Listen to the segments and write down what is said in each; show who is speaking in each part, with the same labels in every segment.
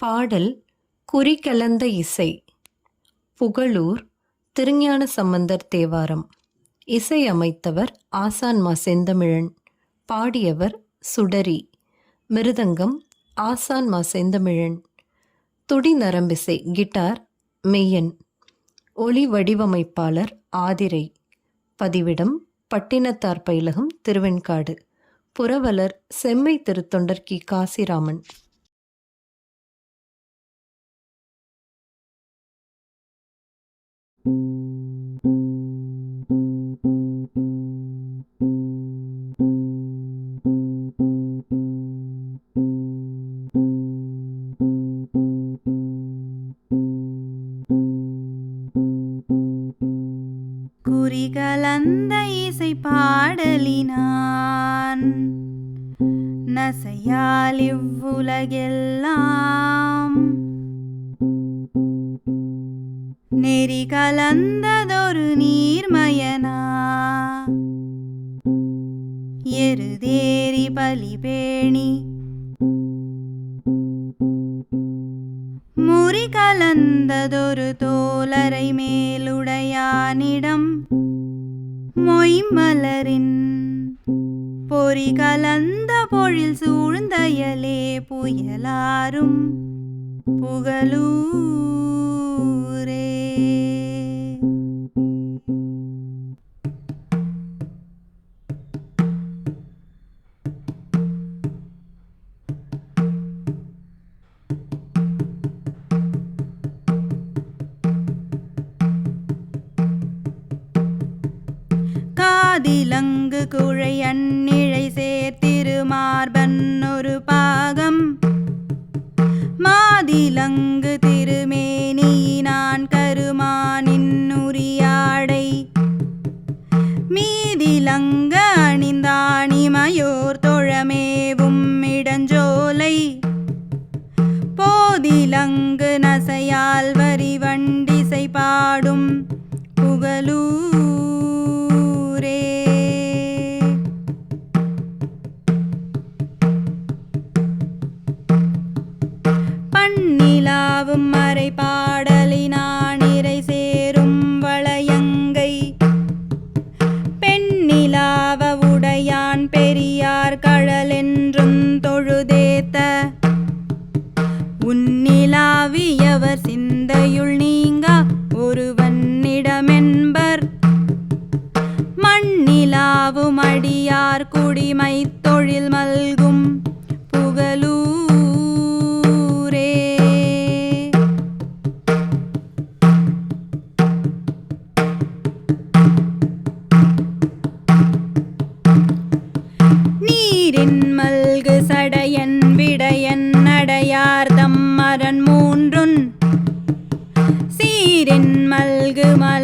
Speaker 1: பாடல் குறிகலந்த இசை. புகழூர் திருஞான சம்பந்தர் தேவாரம். இசை அமைத்தவர் ஆசான் மா செந்தமிழன் பாடியவர் சுடரி. மிருதங்கம் ஆசான் மா செந்தமிழன் துடி நரம்பிசை கிட்டார் மெய்யன். ஒளி வடிவமைப்பாளர் ஆதிரை. பதிவிடம் பட்டினத்தார் பயிலகம் திருவெண்காடு. புரவலர் செம்மை திருத்தொண்டர் கி. காசிராமன்.
Speaker 2: குறிகலந்த இசை பாடலினான். நசையால் இவ்வுலகெல்லாம் கலந்ததொரு நீர்மயனா. எருதேரி பலிபேணி முறி கலந்ததொரு தோலரை மேலுடையானிடம். மொய்மலரின் பொறி கலந்த பொழில் சூழ்ந்தயலே புயலாரும் புகழூ காதிலங்கு குழை அந்நிழை சேர்த்திருமார்பன் ஒரு பாகம். மாதிலங்கு திருமேனி நான் கருமானின் உரியாடை. மீதிலங்க அணிந்தாணிமயோர் தொழமேவும் இடஞ்சோலை. போதிலங்கு நசையால் வரி குடிமை தொழில் மல்கும் புகலூரே. நீரின் மல்கு சடையன் விடையன் அடையார்தம் மரன் மூன்றுன். சீரின் மல்கு மலையே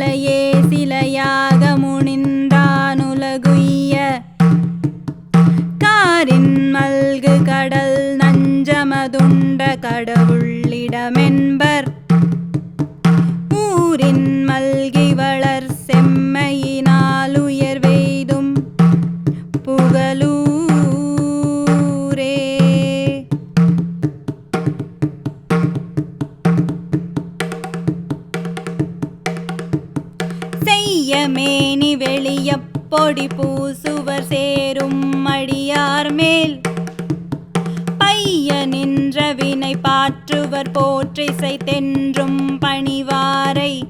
Speaker 2: கடவுள்ளிடமென்பர் ஊரின் மல்கி வளர் செம்மையினால் உயர்வெய்தும் புகழூரே செய்ய மேனி வெளிய பொடி பூசுவர் சேரும் அடியார் மேல் பையனின் நின்ற வினை பாற்றுவர் போற்றிசை தென்றும் பணிவாரை.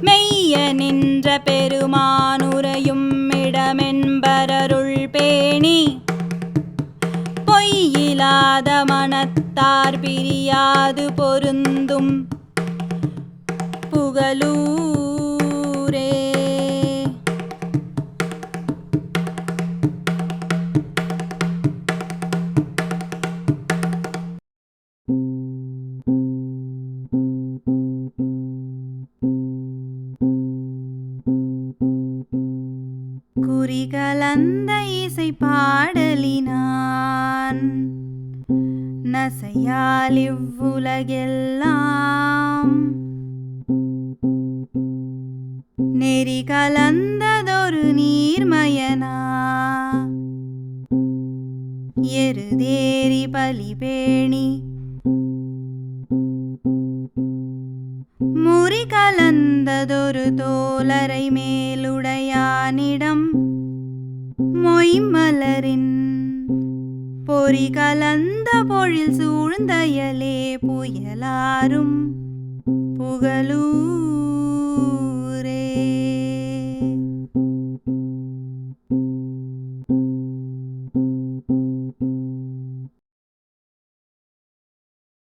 Speaker 2: மெய்ய நின்ற பெருமானுரையும் இடமென்பரருள் பேணி. பொய்யிலாத மனத்தார் பிரியாது பொருந்தும். புகழூ கலந்த இசை பாடலினான். நசையால் இவ்வுலகெல்லாம். நெறி கலந்ததொரு நீர்மயனா. எருதேறி பலிபேணி. முறி கலந்ததொரு தோலரை மேலுடையானிடம் மொய்மலரின் பொறி கலந்த பொழில் சூழ்ந்தயலே புயலாரும் புகழூ